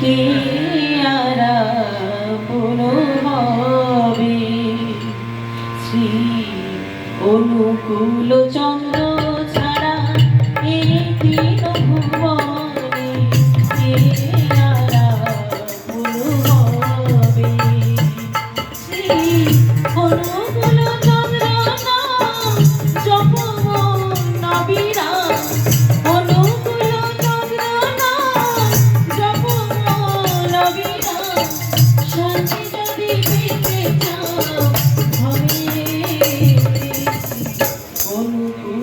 কে আরা পুনর্ভবে শ্রী অনুকূল চ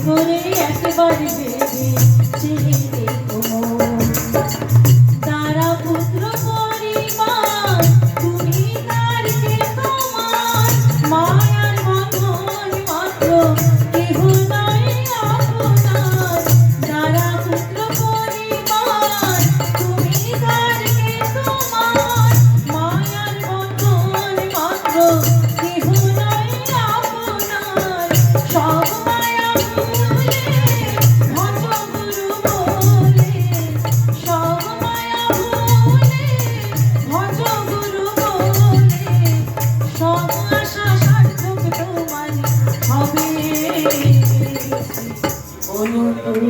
ভরে একবার দেবে